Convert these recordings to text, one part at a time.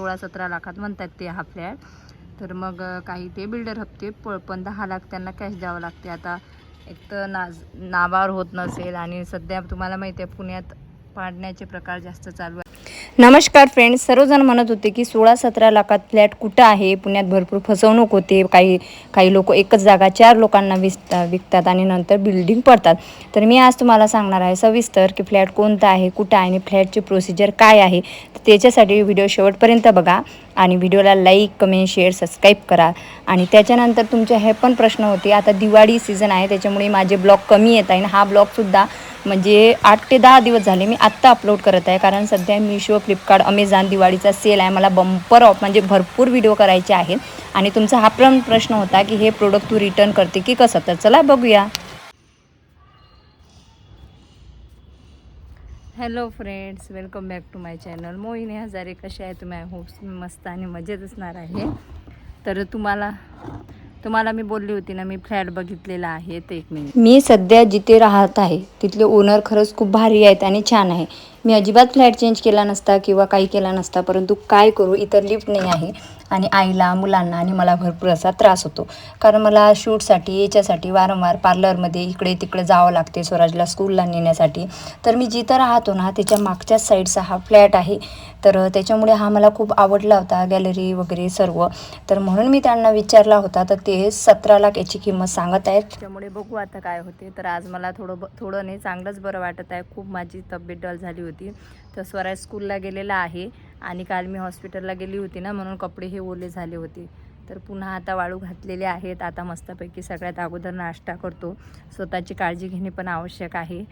सोळा सतरा लाखात म्हणतात ते हा फ्लॅट तर मग काही ते बिल्डर हप्ते प पण दहा लाख त्यांना कॅश द्यावं लागते. आता एक तर नाज नावावर होत नसेल आणि सध्या तुम्हाला माहिती आहे पुण्यात पाडण्याचे प्रकार जास्त चालू आहेत. नमस्कार फ्रेंड्स सर्वजण म्हणत होते की सोळा सतरा लाखात फ्लॅट कुठं आहे? पुण्यात भरपूर फसवणूक होते. काही काही लोक एकच जागा चार लोकांना विकता विकतात आणि नंतर बिल्डिंग पडतात. तर मी आज तुम्हाला सांगणार आहे सविस्तर की फ्लॅट कोणता आहे कुठं आहे आणि फ्लॅटची प्रोसिजर काय आहे. तर त्याच्यासाठी व्हिडिओ शेवटपर्यंत बघा आणि व्हिडिओला लाईक कमेंट शेअर सबस्क्राईब करा. आणि त्याच्यानंतर तुमचे हे पण प्रश्न होते आता दिवाळी सीझन आहे त्याच्यामुळे माझे ब्लॉग कमी येत आहे आणि हा ब्लॉगसुद्धा म्हणजे आठ ते दहा दिवस झाले मी आत्ता अपलोड करत आहे. कारण सध्या मिशो फ्लिपकार्ट अमेझॉन दिवाळीचा सेल आहे. मला बंपर ऑफ म्हणजे भरपूर व्हिडिओ करायचे आहेत. आणि तुमचा हा पण प्रश्न होता की हे प्रोडक्ट तू रिटर्न करते की कसं? तर चला बघूया. Hello friends welcome back to my channel Mohini Hazare कसे आहे तुम्ही? आय मस्त आणि मजेत असणार आहे. तर तुम्हाला तुम्हाला मी बोलली होती ना मी फ्लॅट बघितलेला आहे ते एक मिनिट. मी सध्या जिथे राहत आहे तिथले ओनर खरंच खूप भारी आहेत आणि छान आहे. मी अजिबात फ्लॅट चेंज केला नसता किंवा काही केला नसता परंतु काय करू? इतर लिफ्ट नाही आहे आणि आईला मुलांना आणि मला भरपूर असा त्रास होतो. कारण मला शूटसाठी याच्यासाठी वारंवार पार्लरमध्ये इकडे तिकडे जावं लागते स्वराजला स्कूलला नेण्यासाठी. तर मी जिथं राहतो ना त्याच्या मागच्याच साईडचा हा फ्लॅट आहे. तर त्याच्यामुळे हा मला खूप आवडला होता गॅलरी वगैरे सर्व. तर म्हणून मी त्यांना विचारला होता तर ते सतरा लाख याची किंमत सांगत आहेत. त्यामुळे बघू आता काय होते. तर आज मला थोडं ब थोडं नाही चांगलंच बरं वाटत आहे. खूप माझी तब्येत डल झाली होती. तर स्वराज स्कूलला गेलेला आहे आणि काल मी हॉस्पिटलला गेली होती ना म्हणून कपडे हे ओले झाले होते. तर पुन्हा आता वाळू घातलेले आहेत. आता मस्तपैकी सगळ्यात अगोदर नाश्ता करतो. स्वतःची काळजी घेणे पण आवश्यक आहे.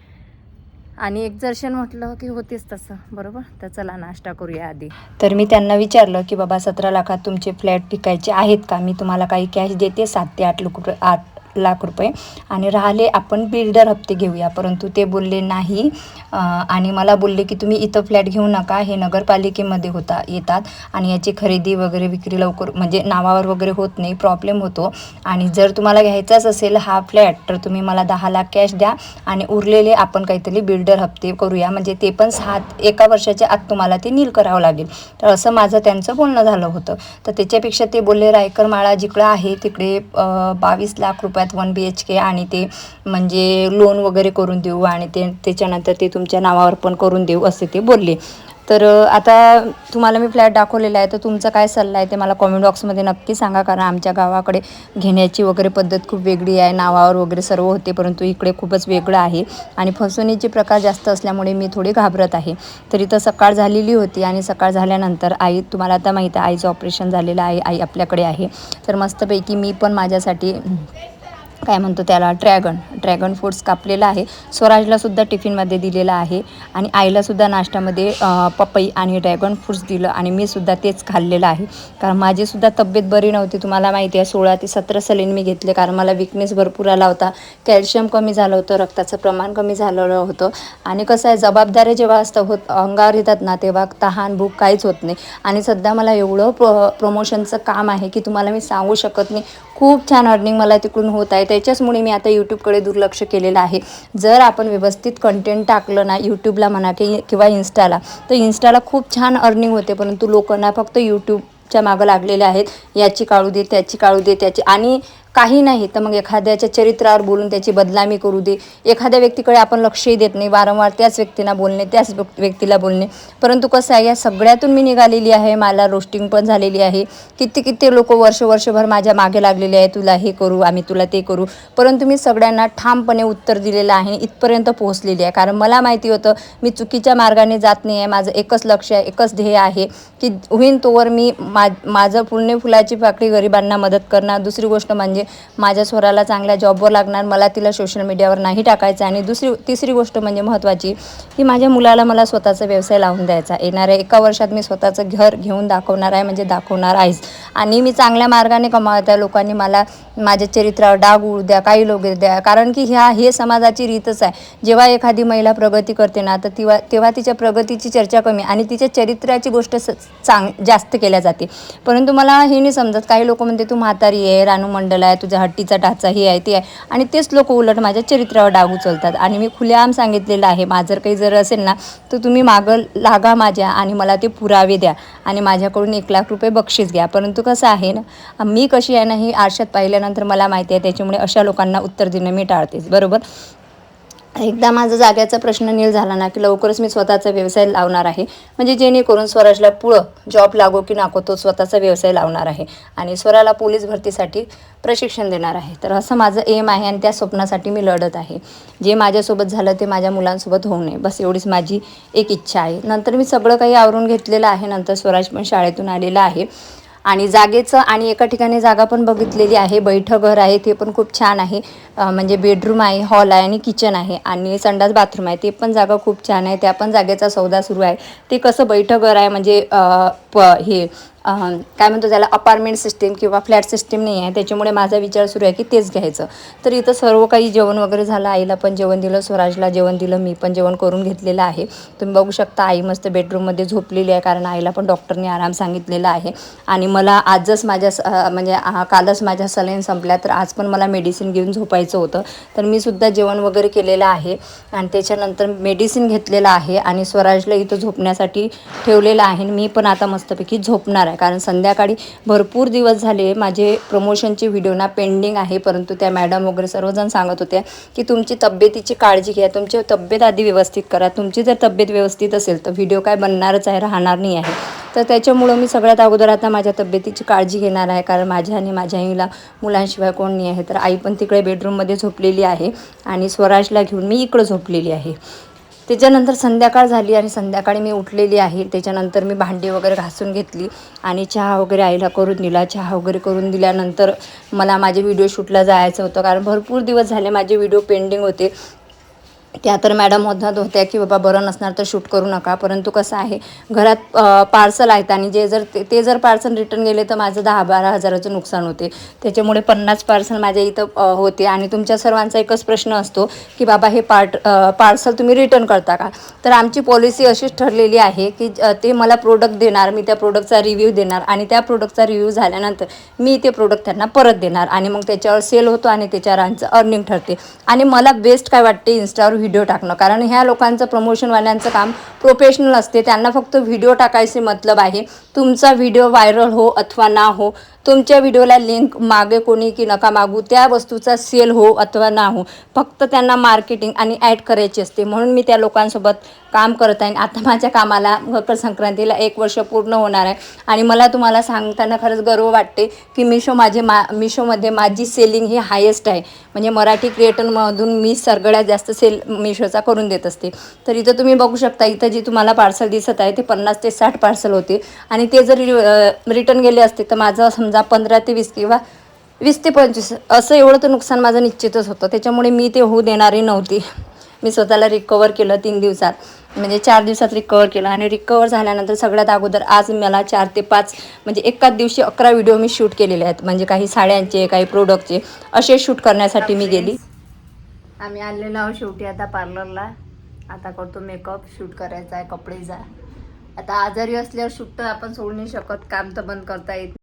आणि एक्झर्शन म्हटलं की होतेच तसं बरोबर? तर चला नाश्ता करूया आधी. तर मी त्यांना विचारलं की बाबा सतरा लाखात तुमचे फ्लॅट विकायचे आहेत का? मी तुम्हाला काही कॅश देते? सात ते आठ लोक आठ लाख रुपये. आणि राहिले आपण बिल्डर हप्ते घेऊया. परंतु ते बोलले नाही. आणि मला बोलले की तुम्ही इथं फ्लॅट घेऊ नका. हे नगरपालिकेमध्ये होता येतात. आणि याची खरेदी वगैरे विक्री लवकर म्हणजे नावावर वगैरे होत नाही. प्रॉब्लेम होतो. आणि जर तुम्हाला घ्यायचाच असेल हा फ्लॅट तर तुम्ही मला दहा लाख कॅश द्या. आणि उरलेले आपण काहीतरी बिल्डर हप्ते करूया. म्हणजे ते पण सात एका वर्षाच्या आत तुम्हाला ते नील करावं लागेल. तर असं माझं त्यांचं बोलणं झालं होतं. तर त्याच्यापेक्षा ते बोलले रायकर माळा जिकडं आहे तिकडे बावीस लाख रुपये रुपयात वन बी एच के आणि ते म्हणजे लोन वगैरे करून देऊ आणि ते त्याच्यानंतर ते तुमच्या नावावर पण करून देऊ असे ते बोलले. तर आता तुम्हाला मी फ्लॅट दाखवलेला आहे तर तुमचा काय सल्ला आहे ते मला कॉमेंट बॉक्समध्ये नक्की सांगा कारण आमच्या गावाकडे घेण्याची वगैरे पद्धत खूप वेगळी आहे नावावर वगैरे सर्व होते परंतु इकडे खूपच वेगळं आहे. आणि फसवणीचे प्रकार जास्त असल्यामुळे मी थोडी घाबरत आहे. तर इथं सकाळ झालेली होती आणि सकाळ झाल्यानंतर आई तुम्हाला आता माहीत आहे आईचं ऑपरेशन झालेलं आहे आई आपल्याकडे आहे. तर मस्तपैकी मी पण माझ्यासाठी काय म्हणतो त्याला ड्रॅगन ड्रॅगन फ्रूट्स कापलेला आहे. स्वराजलासुद्धा टिफिनमध्ये दिलेला आहे. आणि आईलासुद्धा नाश्त्यामध्ये पपई आणि ड्रॅगन फ्रूट्स दिलं आणि मी सुद्धा तेच खाल्लेलं आहे. कारण माझीसुद्धा तब्येत बरी नव्हती तुम्हाला माहिती आहे. सोळा ते सतरा सलीन मी घेतले कारण मला विकनेस भरपूर आला होता. कॅल्शियम कमी झालं होतं रक्ताचं प्रमाण कमी झालेलं होतं. आणि कसं आहे जबाबदाऱ्या जेव्हा असतं होत अंगावर येतात ना तेव्हा तहान भूक काहीच होत नाही. आणि सध्या मला एवढं प्रो प्रमोशनचं काम आहे की तुम्हाला मी सांगू शकत नाही. खूप छान अर्निंग मला तिकडून होत आहे. त्याच्याचमुळे मी आता यूट्यूबकडे दुर्लक्ष केलेलं आहे. जर आपण व्यवस्थित कंटेंट टाकलं ना यूट्यूबला म्हणा की किंवा इन्स्टाला तर इन्स्टाला खूप छान अर्निंग होते. परंतु लोकांना फक्त यूट्यूबच्या मागं लागलेले आहेत. याची काळू दे त्याची काळू दे त्याची. आणि काही नाही. तर मग एखाद्याच्या चरित्रावर बोलून त्याची बदनामी करू दे. एखाद्या व्यक्तीकडे आपण लक्षही देत नाही. वारंवार त्याच व्यक्तींना बोलणे त्याच व्यक्- व्यक्तीला बोलणे. परंतु कसं आहे या सगळ्यातून मी निघालेली आहे. मला रोस्टिंग पण झालेली आहे. किती किती लोक वर्ष वर्षभर माझ्या मागे लागलेले आहे तुला हे करू आम्ही तुला ते करू. परंतु मी सगळ्यांना ठामपणे उत्तर दिलेलं आहे. इथपर्यंत पोहोचलेली आहे. कारण मला माहिती होतं मी चुकीच्या मार्गाने जात नाही आहे. माझं एकच लक्ष आहे एकच ध्येय आहे की होईन तोवर मी मा माझं पुण्य फुलाची पाकळी गरिबांना मदत करणार. दुसरी गोष्ट म्हणजे माझ्या स्वराला चांगल्या जॉबवर लागणार मला तिला सोशल मीडियावर नाही टाकायचं आणि दुसरी तिसरी गोष्ट म्हणजे महत्त्वाची की माझ्या मुलाला मला स्वतःचा व्यवसाय लावून द्यायचा येणाऱ्या एका वर्षात मी स्वतःचं घर घेऊन दाखवणार आहे म्हणजे दाखवणार आहेच. आणि मी चांगल्या मार्गाने कमावत आहे लोकांनी मला माझ्या चरित्रावर डाग उडू द्या काही लोक द्या. कारण की ह्या हे समाजाची रीतच आहे. जेव्हा एखादी महिला प्रगती करते ना तर तेव्हा तेव्हा तिच्या प्रगतीची चर्चा कमी आणि तिच्या चरित्राची गोष्ट चांग जास्त केल्या जाते. परंतु मला हे नाही समजत. काही लोक म्हणते तू म्हातारी आहे रानू मंडल आहे तुझा हट्टीचा टाचा हे आहे ते आहे. आणि तेच लोक उलट माझ्या चरित्रावर डाग उचलतात. आणि मी खुलेआम सांगितलेलं आहे माझं काही जर असेल ना तर तुम्ही मागं लागा माझ्या आणि मला ते पुरावे द्या. आणि माझ्याकडून एक लाख रुपये बक्षीस घ्या. परंतु कसं आहे ना मी कशी आहे ना ही आरशात पाहिल्यानंतर मला माहिती आहे त्याच्यामुळे अशा लोकांना उत्तर देणं मी टाळतेच. बरोबर? एकदा माझा जाग्याचा प्रश्न नील झाला ना की लवकरच मी स्वतःचा व्यवसाय लावणार आहे. म्हणजे जेणेकरून स्वराजला पुढं जॉब लागो की नको तो स्वतःचा व्यवसाय लावणार आहे. आणि स्वराला पोलीस भरतीसाठी प्रशिक्षण देणार आहे. तर असं माझं एम आहे आणि त्या स्वप्नासाठी मी लढत आहे. जे माझ्यासोबत झालं ते माझ्या मुलांसोबत होऊ नये. बस एवढीच माझी एक इच्छा आहे. नंतर मी सगळं काही आवरून घेतलेलं आहे. नंतर स्वराज पण शाळेतून आलेला आहे. आणि जागेचं आणि एका ठिकाणी जागा पण बघितलेली आहे. बैठं घर आहे ते पण खूप छान आहे. म्हणजे बेडरूम आहे हॉल आहे आणि किचन आहे आणि संडास बाथरूम आहे ते पण जागा खूप छान आहे. त्या पण जागेचा सौदा सुरू आहे. ते कसं बैठं घर आहे म्हणजे प हे काय म्हणतो त्याला अपार्टमेंट सिस्टीम किंवा फ्लॅट सिस्टीम नाही आहे. त्याच्यामुळे माझा विचार सुरू आहे की तेच घ्यायचं. तर इथं सर्व काही जेवण वगैरे झालं. आईला पण जेवण दिलं. स्वराजला जेवण दिलं. मी पण जेवण करून घेतलेलं आहे. तुम्ही बघू शकता आई मस्त बेडरूममध्ये झोपलेली आहे कारण आईला पण डॉक्टरने आराम सांगितलेला आहे. आणि मला आजच माझ्या स- म्हणजे कालच माझ्या सलाईन संपल्या. तर आज पण मला मेडिसिन घेऊन झोपायचं होतं. तर मी सुद्धा जेवण वगैरे केलेलं आहे. आणि त्याच्यानंतर मेडिसिन घेतलेलं आहे. आणि स्वराजला इथं झोपण्यासाठी ठेवलेलं आहे. आणि मी पण आता मस्तपैकी झोपणार आहे. कारण संध्याकाळी भरपूर दिवस झाले माझे प्रमोशनचे व्हिडिओ ना पेंडिंग आहे परंतु त्या मॅडम वगैरे सर्वजण सांगत होत्या की तुमची तब्येतीची काळजी घ्या तुमची तब्येत आधी व्यवस्थित करा तुमची जर तब्येत व्यवस्थित असेल तर व्हिडिओ काय बनणारच आहे राहणार नाही आहे. तर त्याच्यामुळं मी सगळ्यात अगोदर आता माझ्या तब्येतीची काळजी घेणार आहे कारण माझ्या आणि माझ्या आईला मुलांशिवाय कोण नाही आहे. तर आई पण तिकडे बेडरूममध्ये झोपलेली आहे आणि स्वराजला घेऊन मी इकडं झोपलेली आहे. त्याच्यानंतर संध्याकाळ झाली आणि संध्याकाळी मी उठलेली आहे. त्याच्यानंतर मी भांडी वगैरे घासून घेतली आणि चहा वगैरे आईला करून दिला. चहा वगैरे करून दिल्यानंतर मला माझे व्हिडिओ शूटला जायचं होतं. कारण भरपूर दिवस झाले माझे व्हिडिओ पेंडिंग होते. त्या तर मॅडम म्हणत होत्या की बाबा बरं नसणार तर शूट करू नका. परंतु कसं आहे घरात पार्सल आहेत आणि जे जर ते ते जर पार्सल रिटर्न गेले तर माझं दहा बारा हजाराचं नुकसान होते. त्याच्यामुळे पन्नास पार्सल माझ्या इथं होते आणि तुमच्या सर्वांचा एकच प्रश्न असतो की बाबा हे पार्ट पार्सल तुम्ही रिटर्न करता का? तर आमची पॉलिसी अशीच ठरलेली आहे की ते मला प्रोडक्ट देणार मी त्या प्रोडक्टचा रिव्ह्यू देणार आणि त्या प्रोडक्टचा रिव्ह्यू झाल्यानंतर मी ते प्रोडक्ट त्यांना परत देणार आणि मग त्याच्यावर सेल होतो आणि त्याच्यावर आमचं अर्निंग ठरते. आणि मला बेस्ट काय वाटते इन्स्टावर व्हिडिओ टाकणं. कारण ह्या लोकांचं प्रमोशनवाल्यांचं काम प्रोफेशनल असते. त्यांना फक्त व्हिडिओ टाकायचे मतलब आहे. तुमचा व्हिडिओ व्हायरल हो अथवा ना हो तुमच्या व्हिडिओला लिंक मागे कोणी की नका मागू त्या वस्तूचा सेल हो अथवा ना हो फक्त त्यांना मार्केटिंग आणि ॲड करायची असते. म्हणून मी त्या लोकांसोबत काम करत आहे. आता माझ्या कामाला मकर संक्रांतीला एक वर्ष पूर्ण होणार आहे. आणि मला तुम्हाला सांगताना खरंच गर्व वाटते की मिशो माझे मा मिशोमध्ये माझी सेलिंग ही हायेस्ट आहे. म्हणजे मराठी क्रिएटरमधून मी सगळ्यात जास्त सेल मिशोचा करून देत असते. तर इथं तुम्ही बघू शकता इथं जी तुम्हाला पार्सल दिसत आहे ते पन्नास ते साठ पार्सल होते. आणि ते जर रिटर्न गेले असते तर माझं समजा पंधरा ते वीस किंवा वीस ते पंचवीस असं एवढं तर नुकसान माझं निश्चितच होतं. त्याच्यामुळे मी ते होऊ देणारी नव्हती. मी स्वतःला रिकवर केलं तीन दिवसात. म्हणजे चार दिवसात रिकवर केलं आणि रिकवर झाल्यानंतर सगळ्यात अगोदर आज मला चार ते पाच म्हणजे एकाच दिवशी अकरा व्हिडिओ मी शूट केलेले आहेत. म्हणजे काही साड्यांचे काही प्रोडक्टचे असे शूट करण्यासाठी मी गेली. आम्ही आलेलो आहोत शेवटी आता पार्लरला आता करतो मेकअप शूट करायचा आहे कपडेचा आता आजारी असल्यावर शूट तर आपण सोडू नाही शकत. काम तर बंद करता येत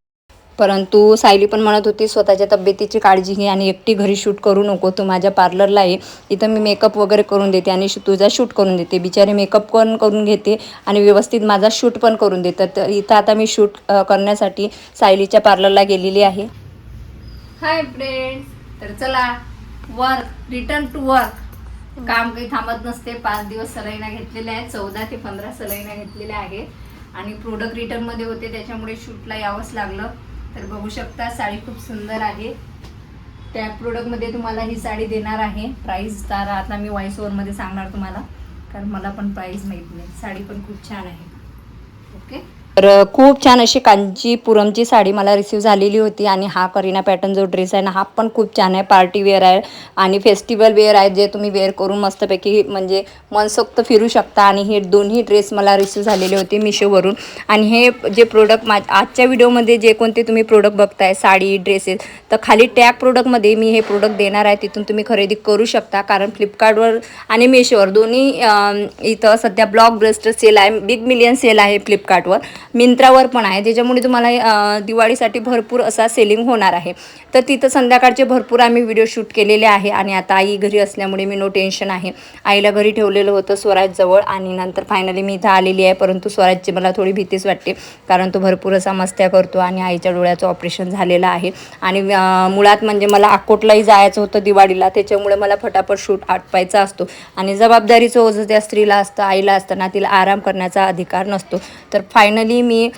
परंतु सायली पण म्हणत होती स्वतःच्या तब्येतीची काळजी घे आणि एकटी घरी शूट करू नको. तू माझ्या पार्लरला ये. इथं मी मेकअप वगैरे करून देते आणि शू- तुझा शूट करून देते. बिचारे मेकअप पण करून घेते आणि व्यवस्थित माझा शूट पण करून देतात तर इथं आता मी शूट करण्यासाठी सायलीच्या पार्लरला गेलेली आहे. Hi friends. तर चला वर्क रिटर्न टू वर्क काम काही थांबत नसते. पाच दिवस सलाईना घेतलेल्या आहेत. चौदा ते पंधरा सलाईना घेतलेल्या आहेत. आणि प्रोडक्ट रिटर्नमध्ये होते. त्याच्यामुळे शूटला यावंच लागलं. तर बघू शकता साडी खूप सुंदर आहे. त्या प्रोडक्टमध्ये तुम्हाला ही साडी देणार आहे. प्राईस तर आता मी वॉइस ओवरमध्ये सांगणार तुम्हाला कारण मला पण प्राईस माहीत नाही. साडी पण खूप छान आहे. ओके तर खूप छान अशी कांचीपुरमची साडी मला रिसीव झालेली होती आणि हा करीना पॅटर्न जो ड्रेस आहे ना हा पण खूप छान आहे. पार्टी वेअर आहे आणि फेस्टिवल वेअर आहे जे तुम्ही वेअर करून मस्तपैकी म्हणजे मनसोक्त फिरू शकता आणि हे दोन्ही ड्रेस मला रिसीव झालेले होते मिशोवरून आणि हे जे प्रोडक्ट मा आजच्या व्हिडिओमध्ये जे कोणते तुम्ही प्रोडक्ट बघताय साडी ड्रेसेस तर खाली टॅग प्रोडक्टमध्ये मी हे प्रोडक्ट देणार आहे. तिथून तुम्ही खरेदी करू शकता. कारण फ्लिपकार्टवर आणि मेशोवर दोन्ही इथं सध्या ब्लॉक ब्रस्टर सेल आहे. बिग मिलियन सेल आहे फ्लिपकार्टवर मिंत्रावर पण आहे त्याच्यामुळे तुम्हाला दिवाळीसाठी भरपूर असा सेलिंग होणार आहे. तर तिथं संध्याकाळचे भरपूर आम्ही व्हिडिओ शूट केलेले आहे आणि आता आई घरी असल्यामुळे मी नो टेन्शन आहे. आईला घरी ठेवलेलं होतं स्वराजजवळ आणि नंतर फायनली मी इथं आलेली आहे परंतु स्वराजची मला थोडी भीतीच वाटते कारण तो भरपूर असा मस्त्या करतो आणि आईच्या डोळ्याचं ऑपरेशन झालेलं आहे. आणि मुळात म्हणजे मला अकोटलाही जायचं होतं दिवाळीला त्याच्यामुळे मला फटाफट शूट आटपायचा असतो. आणि जबाबदारीचं ओझं त्या स्त्रीला असतं आईला असताना तिला आराम करण्याचा अधिकार नसतो. तर फायनली मी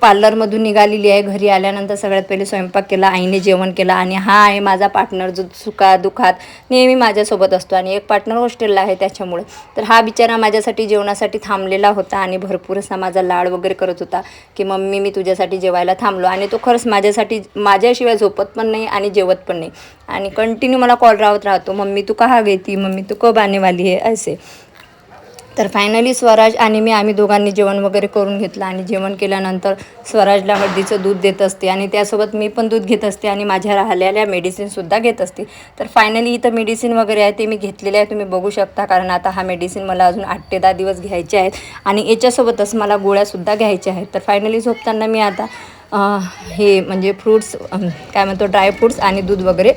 पार्लरमधून निघालेली आहे. घरी आल्यानंतर सगळ्यात पहिले स्वयंपाक केला आईने जेवण केलं आणि हा आहे माझा पार्टनर जो सुखा दुखात नेहमी माझ्यासोबत असतो आणि एक पार्टनर हॉस्टेलला आहे त्याच्यामुळे. तर हा बिचारा माझ्यासाठी जेवणासाठी थांबलेला होता आणि भरपूर असा माझा लाड वगैरे करत होता की मम्मी मी तुझ्यासाठी जेवायला थांबलो. आणि तो खरंच माझ्यासाठी माझ्याशिवाय झोपत पण नाही आणि जेवत पण नाही. आणि कंटिन्यू मला कॉल राहत राहतो मम्मी तू कहा गई ती? मम्मी तू कब आने आहे असे. तर फायनली स्वराज आणि मी आम्ही दोघांनी जेवण वगैरे करून घेतलं आणि जेवण केल्यानंतर स्वराजला हळदीचं दूध देत असते आणि त्यासोबत मी पण दूध घेत असते आणि माझ्या राहिलेल्या मेडिसिनसुद्धा घेत असते. तर फायनली इथं मेडिसिन वगैरे आहे ते मी घेतलेले आहे तुम्ही बघू शकता. कारण आता हा मेडिसिन मला अजून आठ ते दहा दिवस घ्यायचे आहेत आणि याच्यासोबतच मला गोळ्यासुद्धा घ्यायच्या आहेत. तर फायनली झोपताना मी आता हे म्हणजे फ्रूट्स काय म्हणतो ड्रायफ्रूट्स आणि दूध वगैरे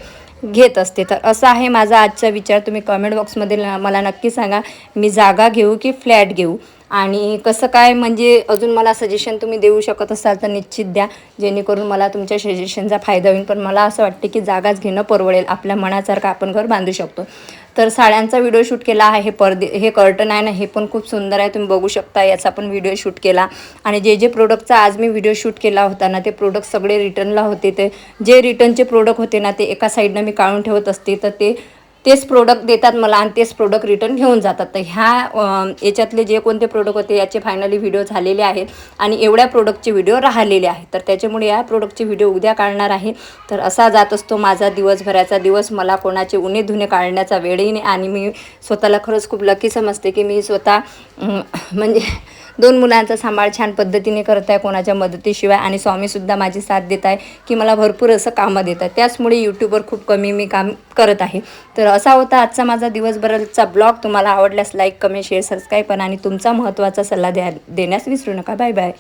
घेत असते. तर असा आहे माझा आजचा विचार. तुम्ही कमेंट बॉक्समध्ये मला नक्की सांगा. मी जागा घेऊ की फ्लॅट घेऊ? आणि कसं काय? म्हणजे अजून मला सजेशन तुम्ही देऊ शकत असाल तर निश्चित द्या. जेणेकरून मला तुमच्या सजेशनचा फायदा होईल. पण मला असं वाटते की जागाच घेणं परवडेल. आपल्या मनासारखं आपण घर बांधू शकतो. तर साड्यांचा व्हिडिओ शूट केला आहे. हे पडदे हे कर्टन आहे ना हे पण खूप सुंदर आहे. तुम्ही बघू शकता याचा पण व्हिडिओ शूट केला. आणि जे जे प्रोडक्टचा आज मी व्हिडिओ शूट केला होता ना ते प्रोडक्ट सगळे रिटर्नला होते. ते जे रिटर्नचे प्रोडक्ट होते ना ते एका साईडनं मी काढून ठेवत असते. तर ते तेच प्रोडक्ट देतात मला आणि तेच प्रोडक्ट रिटर्न घेऊन जातात. तर ह्या याच्यातले जे कोणते प्रोडक्ट होते याचे फायनली व्हिडिओ झालेले आहेत आणि एवढ्या प्रोडक्टचे व्हिडिओ राहिलेले आहेत. तर त्याच्यामुळे या प्रोडक्टचे व्हिडिओ उद्या काढणार आहे. तर असा जात असतो माझा दिवसभराचा दिवस. मला कोणाचे उणे धुणे काढण्याचा वेळही नाही आणि मी स्वतःला खरंच खूप लकी समजते की मी स्वतः म्हणजे दोन मुलांचा सांभाळ छान पद्धतीने करत आहे कोणाच्या मदतीशिवाय आणि स्वामीसुद्धा माझी साथ देत आहे की मला भरपूर असं कामं देत आहे त्याचमुळे यूट्यूबवर खूप कमी मी काम करत आहे. तर असा होता आजचा माझा दिवसभराचा ब्लॉग. तुम्हाला आवडल्यास लाईक कमेंट शेअर सबस्क्राईब करा आणि तुमचा महत्त्वाचा सल्ला द्या देण्यास विसरू नका. Bye bye